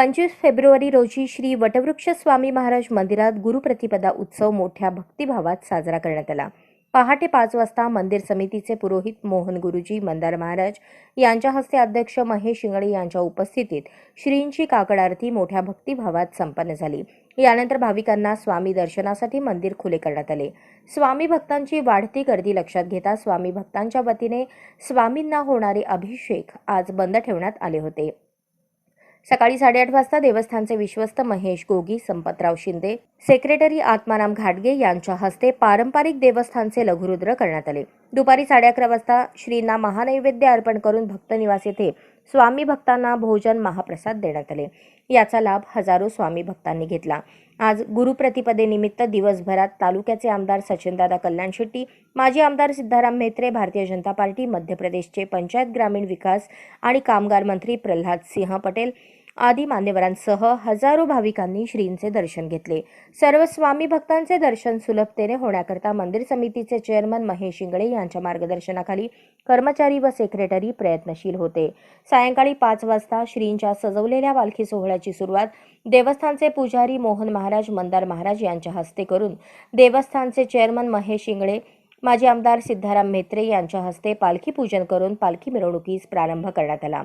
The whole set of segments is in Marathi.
पंचवीस फेब्रुवारी रोजी श्री वटवृक्ष स्वामी महाराज मंदिरात गुरुप्रतिपदा उत्सव मोठ्या भक्तिभावात साजरा करण्यात आला. पहाटे पाच वाजता मंदिर समितीचे पुरोहित मोहन गुरुजी मंदार महाराज यांच्या हस्ते अध्यक्ष महेश शिंगळे यांच्या उपस्थितीत श्रींची काकड आरती मोठ्या भक्तिभावात संपन्न झाली. यानंतर भाविकांना स्वामी दर्शनासाठी मंदिर खुले करण्यात आले. स्वामी भक्तांची वाढती गर्दी लक्षात घेता स्वामी भक्तांच्या वतीने स्वामींना होणारे अभिषेक आज बंद ठेवण्यात आले होते. सकाळी साडेआठ वाजता देवस्थानचे विश्वस्त महेश गोगी संपतराव शिंदे सेक्रेटरी आत्माराम घाटगे यांच्या हस्ते पारंपरिक देवस्थानचे लघुरुद्र करण्यात आले. दुपारी साडे अकरा वाजता श्रींना महानैवेद्य अर्पण करून भक्तनिवास येथे स्वामी भक्तांना भोजन महाप्रसाद देण्यात आले. याचा लाभ हजारो स्वामी भक्तांनी घेतला. आज गुरुप्रतिपदेनिमित्त दिवसभरात तालुक्याचे आमदार सचिनदादा कल्याण शेट्टी माजी आमदार सिद्धाराम म्हेत्रे भारतीय जनता पार्टी मध्य प्रदेशचे पंचायत ग्रामीण विकास आणि कामगार मंत्री प्रल्हाद सिंह पटेल आदी मान्यवरांसह हजारो भाविकांनी श्रींचे दर्शन घेतले. सर्व स्वामी भक्तांचे दर्शन सुलभतेने होण्याकरता मंदिर समितीचे चेअरमन महेश इंगळे यांच्या मार्गदर्शनाखाली कर्मचारी व सेक्रेटरी प्रयत्नशील होते. सायंकाळी पाच वाजता श्रींच्या सजवलेल्या पालखी सोहळ्याची सुरुवात देवस्थानचे पुजारी मोहन महाराज मंदार महाराज यांच्या हस्ते करून देवस्थानचे चेअरमन महेश इंगळे माजी आमदार सिद्धाराम म्हेत्रे यांच्या हस्ते पालखी पूजन करून पालखी मिरवणुकीस प्रारंभ करण्यात आला.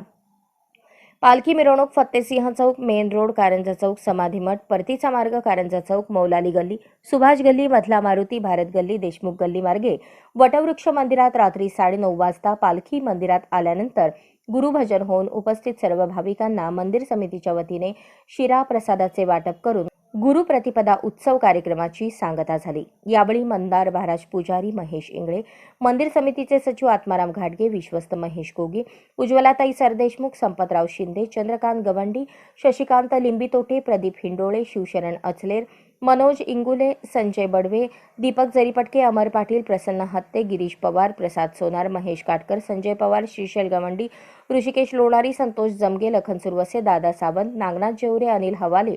पालखी मिरवणूक फत्तेसिंह चौक मेन रोड कारंजा चौक समाधी मठ परतीचा मार्ग कारंजा चौक मौलाली गल्ली सुभाष गल्ली मधला मारुती भारत गल्ली देशमुख गल्ली मार्गे. वटवृक्ष मंदिरात रात्री साडेनऊ वाजता पालखी मंदिरात आल्यानंतर गुरुभजन होऊन उपस्थित सर्व भाविकांना मंदिर समितीच्या वतीने शिरा प्रसादाचे वाटप करून गुरुप्रतिपदा उत्सव कार्यक्रमाची सांगता झाली. यावेळी मंदार महाराज पुजारी महेश इंगळे मंदिर समितीचे सचिव आत्माराम घाटगे विश्वस्त महेश गोगी उज्ज्वलाताई सरदेशमुख संपतराव शिंदे चंद्रकांत गवंडी शशिकांत लिंबितोटे प्रदीप हिंडोळे शिवशरण अचलेर मनोज इंगुले संजय बडवे दीपक जरीपटके अमर पाटील प्रसन्न हत्ते गिरीश पवार प्रसाद सोनार महेश काटकर संजय पवार श्रीशैल गवंडी ऋषिकेश लोणारी संतोष जमगे लखन सुरवसे दादा सावंत नागनाथ जेवरे अनिल हवाले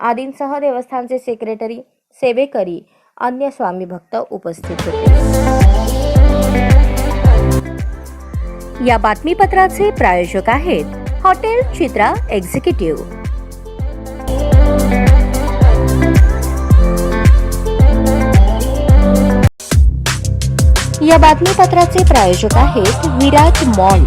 आदींसह देवस्थानचे सेक्रेटरी सेवेकरी अन्य स्वामी भक्त उपस्थित होते. या बातमीपत्राचे प्रायोजक आहेत हॉटेल चित्रा एक्झिक्युटिव्ह या बातमीपत्राचे प्रायोजक आहेत विराट मॉल.